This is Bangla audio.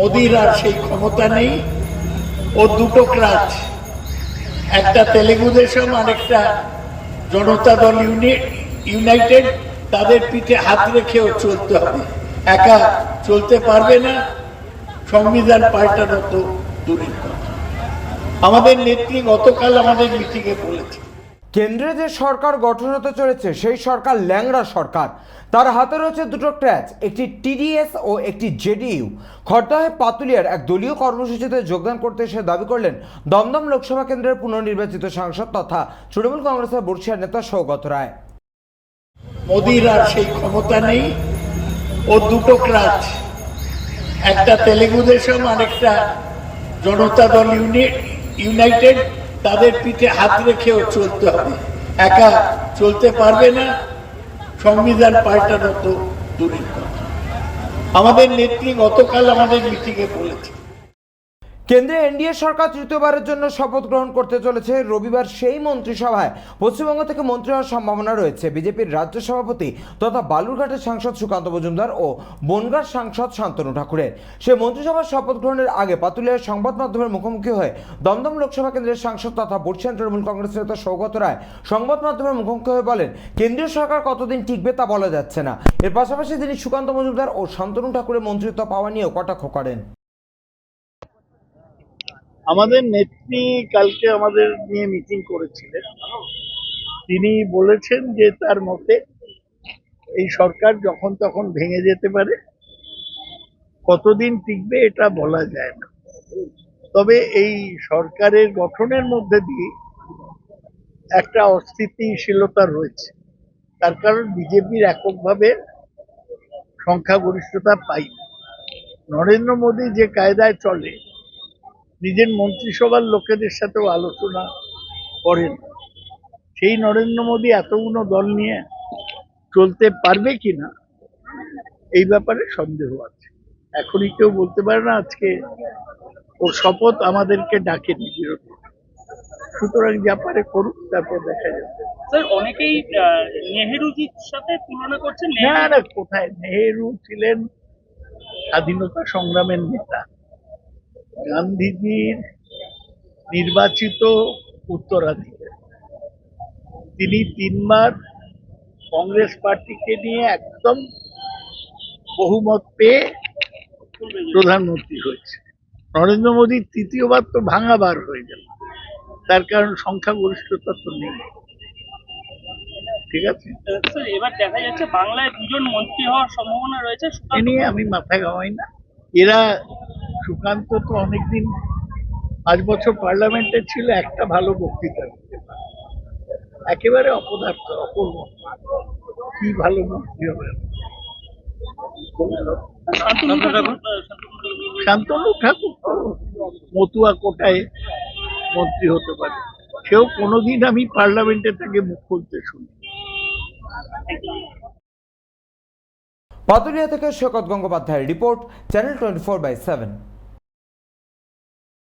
মোদির আর সেই ক্ষমতা নেই। ও দুটো ক্রাচ একটা তেলেগু দেশম আর একটা জনতা দল ইউনি- ইউনাইটেড। তাদের পিঠে হাত রেখেও চলতে হবে। একা চলতে পারবে না। সংবিধান পাল্টানো তো দূরের কথা। আমাদের নেত্রী গতকাল আমাদের মিটিংয়ে বলেছে। কেন্দ্রে যে সরকার গঠন হতে চলেছে, সেই সরকার ল্যাংড়া সরকার। তার হাতে রয়েছে দুটো ট্র্যাচ একটি টিডিএস ও একটি জেডিইউ। খড়দহে পাতুলিয়ার এক দলীয় কর্মসূচিতে যোগদান করতে এসে দাবি করলেন দমদম লোকসভা কেন্দ্রের পুনর্নির্বাচিত সাংসদ তথা তৃণমূল কংগ্রেসের বর্ষিয়ার নেতা সৌগত রায়। মোদির আর সেই ক্ষমতা নেই, ও দুটো ক্রাচ একটা তেলেগু দেশম আর একটা জনতা দল ইউনি- ইউনাইটেড। তাদের পিঠে হাত রেখেও চলতে হবে। একা চলতে পারবে না, সংবিধান পাল্টানো তো দূরের কথা। আমাদের নেত্রী গতকাল আমাদের মিটিংয়ে বলেছে। কেন্দ্রে এনডিএ সরকার তৃতীয়বারের জন্য শপথ গ্রহণ করতে চলেছে। রবিবার সেই মন্ত্রিসভায় পশ্চিমবঙ্গ থেকে মন্ত্রী হওয়ার সম্ভাবনা রয়েছে। বিজেপির রাজ্য সভাপতি তথা বালুরঘাটের সাংসদ সুকান্ত মজুমদার ও বনগাঁর সাংসদ শান্তনু ঠাকুরের। সে মন্ত্রিসভার শপথ গ্রহণের আগে পাতুলিয়ার সংবাদ মাধ্যমের মুখোমুখি হয়ে দমদম লোকসভা কেন্দ্রের সাংসদ তথা বর্ষিয়ান তৃণমূল কংগ্রেস নেতা সৌগত রায় সংবাদ মাধ্যমের মুখোমুখি হয়ে বলেন, কেন্দ্রীয় সরকার কতদিন টিকবে তা বলা যাচ্ছে না। এর পাশাপাশি তিনি সুকান্ত মজুমদার ও শান্তনু ঠাকুরের মন্ত্রিত্ব পাওয়া নিয়েও কটাক্ষ করেন। আমাদের নেত্রী কালকে আমাদের নিয়ে মিটিং করেছিলেন। তিনি বলেছেন যে তার মতে এই সরকার যখন তখন ভেঙে যেতে পারে, কতদিন টিকবে এটা বলা যায় না। তবে এই সরকারের গঠনের মধ্যে দিয়ে একটা অস্থিতিশীলতা রয়েছে। তার কারণ বিজেপির এককভাবে সংখ্যাগরিষ্ঠতা পাই নরেন্দ্র মোদী যে কায়দায় চলে নিজের মন্ত্রিসভার লোকেদের সাথেও আলোচনা করেন। সেই নরেন্দ্র মোদী এতগুলো দল নিয়ে চলতে পারবে কিনা এই ব্যাপারে সন্দেহ আছে। এখনই কেউ বলতে পারে না আজকে ওর শপথ আমাদেরকে ডাকেনি বিরোধী। সুতরাং যা পারে করুক তারপর দেখা যাবে। স্যার অনেকেই নেহেরুজির সাথে তুলনা করছেন না না কোথায়? নেহেরু ছিলেন স্বাধীনতা সংগ্রামের নেতা। গান্ধীজির নির্বাচিত উত্তরাধিকারী। তিনি তিনবার কংগ্রেস পার্টিকে নিয়ে একদম বহুমত পেয়ে প্রধানমন্ত্রী হয়েছে। নরেন্দ্র মোদীর তৃতীয়বার তো ভাঙাবার হয়ে গেল। তার কারণ সংখ্যাগরিষ্ঠতা তো নেই। ঠিক আছে? এবার দেখা যাচ্ছে বাংলায় দুজন মন্ত্রী হওয়ার সম্ভাবনা রয়েছে এ নিয়ে আমি মাথা ঘামাই না। এরা সুকান্ত তো অনেকদিন পাঁচ বছর পার্লামেন্টে ছিল একটা ভালো বক্তৃতা দিতে একেবারে অপদার্থ অপূর্ব। কি ভালো মন্ত্রী হবে শান্তনু ঠাকুর, তো মতুয়া কোটায় মন্ত্রী হতে পারে। সেও কোনোদিন আমি পার্লামেন্টে তাকে মুখ খুলতে শুনি। পাতুলিয়া থেকে শকত গঙ্গোপাধ্যায়ের report channel twenty four by seven.